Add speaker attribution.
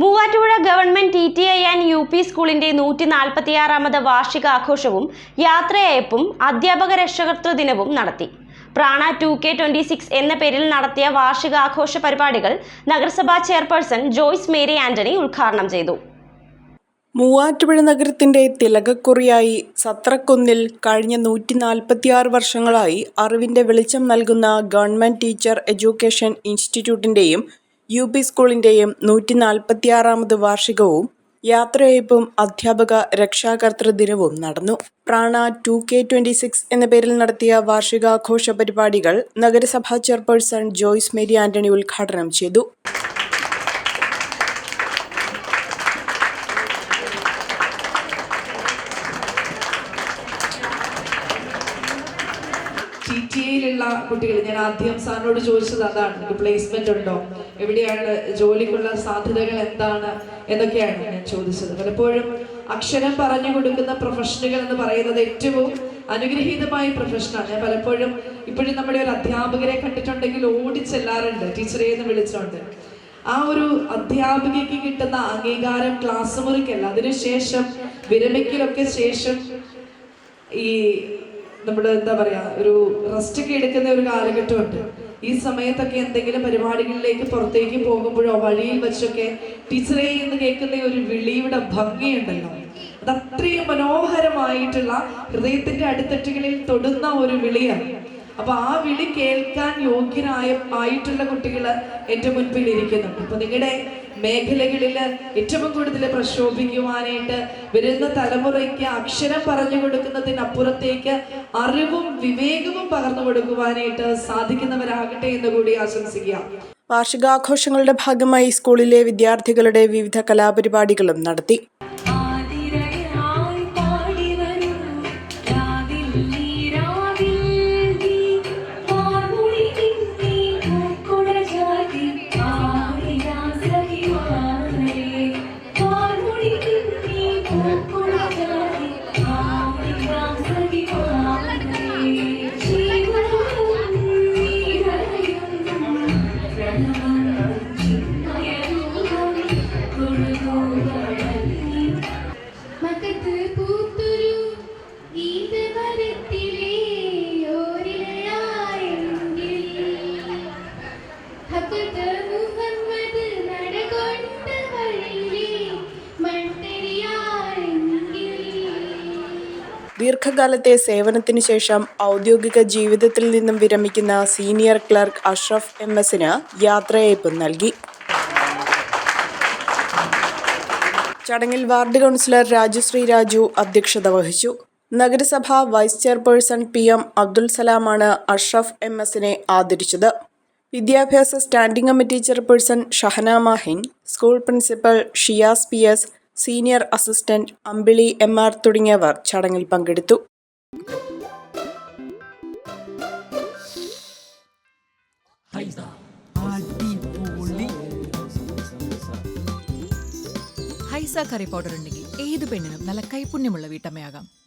Speaker 1: Muvattupuzha government T T I and U P സ്കൂളിന്റെ നൂറ്റി നാൽപ്പത്തിയാറാമത് വാർഷികാഘോഷവും യാത്രയയപ്പും അധ്യാപക രക്ഷകർത്തൃ ദിനവും നടത്തി. പ്രാണ ടു കെ ട്വന്റി സിക്സ് എന്ന പേരിൽ നടത്തിയ വാർഷികാഘോഷ പരിപാടികൾ നഗരസഭാ ചെയർപേഴ്സൺ ജോയ്സ് മേരി ആന്റണി ഉദ്ഘാടനം ചെയ്തു.
Speaker 2: മൂവാറ്റുപുഴ നഗരത്തിന്റെ തിലകക്കുറിയായി സത്രക്കുന്നിൽ കഴിഞ്ഞ നൂറ്റി നാൽപ്പത്തിയാറ് വർഷങ്ങളായി അറിവിന്റെ വെളിച്ചം നൽകുന്ന ഗവൺമെന്റ് ടീച്ചർ എഡ്യൂക്കേഷൻ ഇൻസ്റ്റിറ്റ്യൂട്ടിന്റെയും യു പി സ്കൂളിന്റെയും നൂറ്റി നാൽപ്പത്തിയാറാമത് വാർഷികവും യാത്രയയപ്പും അധ്യാപക രക്ഷാകർത്തൃ ദിനവും നടന്നു. പ്രാണ ടു കെ ട്വന്റി സിക്സ് എന്ന പേരിൽ നടത്തിയ വാർഷികാഘോഷ പരിപാടികൾ നഗരസഭാ ചെയർപേഴ്സൺ ജോയ്സ് മേരി ആന്റണി ഉദ്ഘാടനം ചെയ്തു.
Speaker 3: ഐയിലുള്ള കുട്ടികൾ ഞാൻ ആദ്യം സാറിനോട് ചോദിച്ചത് അതാണ് പ്ലേസ്മെന്റ് ഉണ്ടോ? എവിടെയാണ് ജോലിക്കുള്ള സാധ്യതകൾ എന്താണ്? എന്നൊക്കെയാണ് ഞാൻ ചോദിച്ചത്. പലപ്പോഴും അക്ഷരം പറഞ്ഞു കൊടുക്കുന്ന പ്രൊഫഷനുകൾ എന്ന് പറയുന്നത് ഏറ്റവും അനുഗ്രഹീതമായ പ്രൊഫഷനാണ് ഞാൻ പലപ്പോഴും ഇപ്പോഴും നമ്മുടെ ഒരു അധ്യാപകരെ കണ്ടിട്ടുണ്ടെങ്കിൽ ഓടിച്ചെല്ലാറുണ്ട് ടീച്ചറെ എന്ന് വിളിച്ചോണ്ട്. ആ ഒരു അധ്യാപികയ്ക്ക് കിട്ടുന്ന അംഗീകാരം ക്ലാസ് മുറിക്കല്ല. അതിനുശേഷം വിരമിക്കലൊക്കെ ശേഷം ഈ നമ്മുടെ എന്താ പറയാ ഒരു റെസ്റ്റ് ഒക്കെ എടുക്കുന്ന ഒരു കാലഘട്ടമുണ്ട്. ഈ സമയത്തൊക്കെ എന്തെങ്കിലും പരിപാടികളിലേക്ക് പുറത്തേക്ക് പോകുമ്പോഴോ വഴിയിൽ വെച്ചൊക്കെ ടീച്ചറെ എന്ന് കേൾക്കുന്ന ഒരു വിളിയുടെ ഭംഗിയുണ്ടല്ലോ. അത് അത്രയും മനോഹരമായിട്ടുള്ള ഹൃദയത്തിന്റെ അടിത്തട്ടുകളിൽ തൊടുന്ന ഒരു വിളിയാണ്. അപ്പൊ ആ വിളി കേൾക്കാൻ യോഗ്യനായ ആയിട്ടുള്ള കുട്ടികൾ എന്റെ മുൻപിൽ ഇരിക്കുന്നുണ്ട് അപ്പൊ നിങ്ങളുടെ മേഖലകളിൽ ഏറ്റവും കൂടുതൽ പ്രക്ഷോഭിക്കുവാനായിട്ട് വരുന്ന തലമുറയ്ക്ക് അക്ഷരം പറഞ്ഞു കൊടുക്കുന്നതിനപ്പുറത്തേക്ക് അറിവും വിവേകവും പകർന്നു കൊടുക്കുവാനായിട്ട് സാധിക്കുന്നവരാകട്ടെ എന്ന് കൂടി ആശംസിക്കുക
Speaker 2: വാർഷികാഘോഷങ്ങളുടെ ഭാഗമായി സ്കൂളിലെ വിദ്യാർത്ഥികളുടെ വിവിധ കലാപരിപാടികളും നടത്തി. ദീർഘകാലത്തെ സേവനത്തിനു ശേഷം ഔദ്യോഗിക ജീവിതത്തിൽ നിന്നും വിരമിക്കുന്ന സീനിയർ ക്ലർക്ക് അഷ്റഫ് എം എസിന് യാത്രയയപ്പ് നൽകി. ചടങ്ങിൽ വാർഡ് കൗൺസിലർ രാജശ്രീ രാജു അധ്യക്ഷത വഹിച്ചു. നഗരസഭ vice chairperson P M Abdul സലാമാണ് Ashraf M എസിനെ ആദരിച്ചത്. വിദ്യാഭ്യാസ standing committee chairperson Shahana Mahin school principal Shiyas P S senior assistant Ambili M R തുടങ്ങിയവർ ചടങ്ങിൽ പങ്കെടുത്തു.
Speaker 4: ഹൈസ കറി പൗഡർ ഉണ്ടെങ്കിൽ ഏത് പെണ്ണിനും നല്ല കൈപുണ്യമുള്ള വീട്ടമ്മയാകാം.